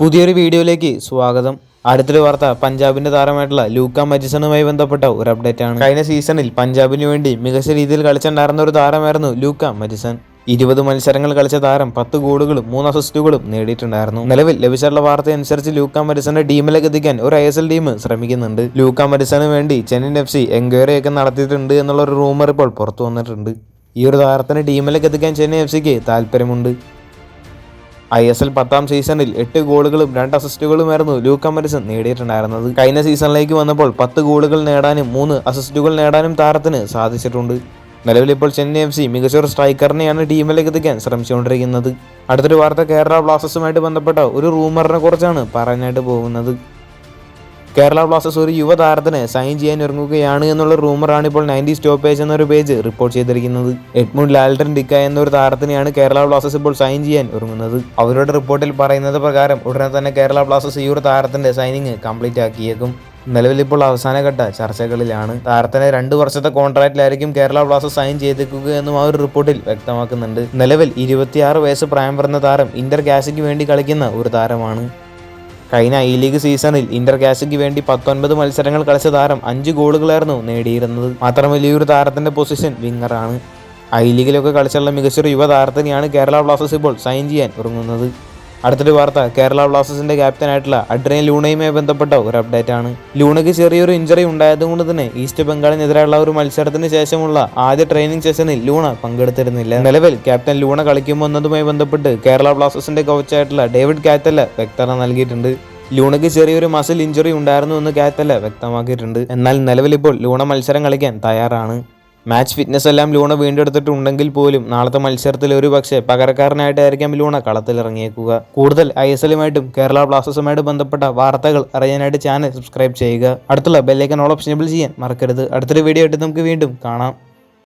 പുതിയൊരു വീഡിയോയിലേക്ക് സ്വാഗതം. അടുത്തൊരു വാർത്ത പഞ്ചാബിന്റെ താരമായിട്ടുള്ള ലൂക്ക മജിസണുമായി ബന്ധപ്പെട്ട ഒരു അപ്ഡേറ്റ് ആണ്. കഴിഞ്ഞ സീസണിൽ പഞ്ചാബിന് വേണ്ടി മികച്ച രീതിയിൽ കളിച്ചിട്ടുണ്ടായിരുന്ന ഒരു താരമായിരുന്നു ലൂക്ക മജിസൺ. ഇരുപത് മത്സരങ്ങൾ കളിച്ച താരം പത്ത് ഗോളുകളും മൂന്ന് അസിസ്റ്റുകളും നേടിയിട്ടുണ്ടായിരുന്നു. നിലവിൽ ലഭിച്ചിട്ടുള്ള വാർത്ത അനുസരിച്ച് ലൂക്ക മരിസന്റെ ടീമിലേക്ക് എത്തിക്കാൻ ഒരു ഐ എസ് എൽ ടീം ശ്രമിക്കുന്നുണ്ട്. ലൂക്ക മരിസന് വേണ്ടി ചെന്നൈയിൻ എഫ് സി എൻക്വയറി ഒക്കെ നടത്തിയിട്ടുണ്ട് എന്നുള്ള ഒരു റൂമർ ഇപ്പോൾ പുറത്തു വന്നിട്ടുണ്ട്. ഈ ഒരു താരത്തിന് ടീമിലേക്ക് എത്തിക്കാൻ ചെന്നൈ എഫ് സിക്ക് താല്പര്യമുണ്ട് ഐ എസ് എൽ പത്താം സീസണിൽ എട്ട് ഗോളുകളും രണ്ട് അസിസ്റ്റുകളുമായിരുന്നു ലൂക്ക മരിസൺ നേടിയിട്ടുണ്ടായിരുന്നത്. കഴിഞ്ഞ സീസണിലേക്ക് വന്നപ്പോൾ പത്ത് ഗോളുകൾ നേടാനും മൂന്ന് അസിസ്റ്റുകൾ നേടാനും താരത്തിന് സാധിച്ചിട്ടുണ്ട്. നിലവിൽ ഇപ്പോൾ ചെന്നൈ എഫ് സി മികച്ച ഒരു സ്ട്രൈക്കറിനെയാണ് ടീമിലേക്ക് എത്തിക്കാൻ ശ്രമിച്ചുകൊണ്ടിരിക്കുന്നത്. അടുത്തൊരു വാർത്ത കേരള ബ്ലാസ്റ്റേഴ്സുമായിട്ട് ബന്ധപ്പെട്ട ഒരു റൂമറിനെ കുറിച്ചാണ് പറയാനായിട്ട് പോകുന്നത്. കേരള ബ്ലാസ്റ്റേഴ്സ് ഒരു യുവതാരത്തിന് സൈൻ ചെയ്യാൻ ഒരുങ്ങുകയാണ് എന്നുള്ള റൂമറാണ് ഇപ്പോൾ നയന്റി സ്റ്റോപ്പേജ് എന്നൊരു പേജ് റിപ്പോർട്ട് ചെയ്തിരിക്കുന്നത്. എഡ്മുണ്ട് ലാൽഡൻ ഡിക്ക എന്നൊരു താരത്തിനെയാണ് കേരള ബ്ലാസ്റ്റേഴ്സ് ഇപ്പോൾ സൈൻ ചെയ്യാൻ ഒരുങ്ങുന്നത്. അവരുടെ റിപ്പോർട്ടിൽ പറയുന്നത് പ്രകാരം ഉടനെ തന്നെ കേരള ബ്ലാസ്റ്റേഴ്സ് ഈ ഒരു താരത്തിന്റെ സൈനിങ് കംപ്ലീറ്റ് ആക്കിയേക്കും. നിലവിലിപ്പോൾ അവസാനഘട്ട ചർച്ചകളിലാണ്. താരത്തിന് രണ്ട് വർഷത്തെ കോൺട്രാക്റ്റിലായിരിക്കും കേരള ബ്ലാസ്റ്റേഴ്സ് സൈൻ ചെയ്തേക്കുക എന്നും ആ ഒരു റിപ്പോർട്ടിൽ വ്യക്തമാക്കുന്നുണ്ട്. നിലവിൽ ഇരുപത്തിയാറ് വയസ്സ് പ്രായം വരുന്ന താരം ഇന്റർ ഗ്യാസിക്ക് വേണ്ടി കളിക്കുന്ന ഒരു താരമാണ്. കഴിഞ്ഞ ഐ ലീഗ് സീസണിൽ ഇന്റർ കാശിക്ക് വേണ്ടി പത്തൊൻപത് മത്സരങ്ങൾ കളിച്ച താരം അഞ്ച് ഗോളുകളായിരുന്നു നേടിയിരുന്നത്. മാത്രമല്ല ഈ ഒരു താരത്തിന്റെ പൊസിഷൻ വിങ്ങറാണ് ഐ ലീഗിലൊക്കെ കളിച്ചുള്ള മികച്ചൊരു യുവ താരത്തിനെയാണ് കേരള ബ്ലാസ്റ്റേഴ്സ് ഇപ്പോൾ സൈൻ ചെയ്യാൻ ഒരുങ്ങുന്നത്. അടുത്തൊരു വാർത്ത. കേരള ബ്ലാസ്റ്റേഴ്സിന്റെ ക്യാപ്റ്റനായിട്ടുള്ള അഡ്രിയൻ ലൂണയുമായി ബന്ധപ്പെട്ട ഒരു അപ്ഡേറ്റ് ആണ്. ലൂണയ്ക്ക് ചെറിയൊരു ഇഞ്ചറി ഉണ്ടായതുകൊണ്ട് തന്നെ ഈസ്റ്റ് ബംഗാളിനെതിരെയുള്ള ഒരു മത്സരത്തിന് ശേഷമുള്ള ആദ്യ ട്രെയിനിങ് സെഷനിൽ ലൂണ പങ്കെടുത്തിരുന്നില്ല. നിലവിൽ ക്യാപ്റ്റൻ ലൂണ കളിക്കുമോ എന്നതുമായി ബന്ധപ്പെട്ട് കേരള ബ്ലാസ്റ്റേഴ്സിന്റെ കോച്ചായിട്ടുള്ള ഡേവിഡ് കാറ്റല്ല വ്യക്തത നൽകിയിട്ടുണ്ട്. ലൂണയ്ക്ക് ചെറിയൊരു മസിൽ ഇഞ്ചുറി ഉണ്ടായിരുന്നു എന്ന് കാറ്റല്ല വ്യക്തമാക്കിയിട്ടുണ്ട്. എന്നാൽ നിലവിലിപ്പോൾ ലൂണ മത്സരം കളിക്കാൻ തയ്യാറാണ്. മാച്ച് ഫിറ്റ്നസ് എല്ലാം ലൂണ വീണ്ടെടുത്തിട്ടുണ്ടെങ്കിൽ പോലും നാളത്തെ മത്സരത്തിൽ ഒരു പക്ഷേ പകരക്കാരനായിട്ടായിരിക്കാം ലൂണ കളത്തിലിറങ്ങിയേക്കുക കൂടുതൽ ഐ എസ് എല്ലുമായിട്ടും കേരള ബ്ലാസ്റ്റേഴ്സുമായിട്ട് ബന്ധപ്പെട്ട വാർത്തകൾ അറിയാനായിട്ട് ചാനൽ സബ്സ്ക്രൈബ് ചെയ്യുക. അടുത്തുള്ള ബെല്ലൈക്കൻ ഓൾ ഓപ്ഷനബിൾ ചെയ്യാൻ മറക്കരുത്. അടുത്തൊരു വീഡിയോ ആയിട്ട് നമുക്ക് വീണ്ടും കാണാം.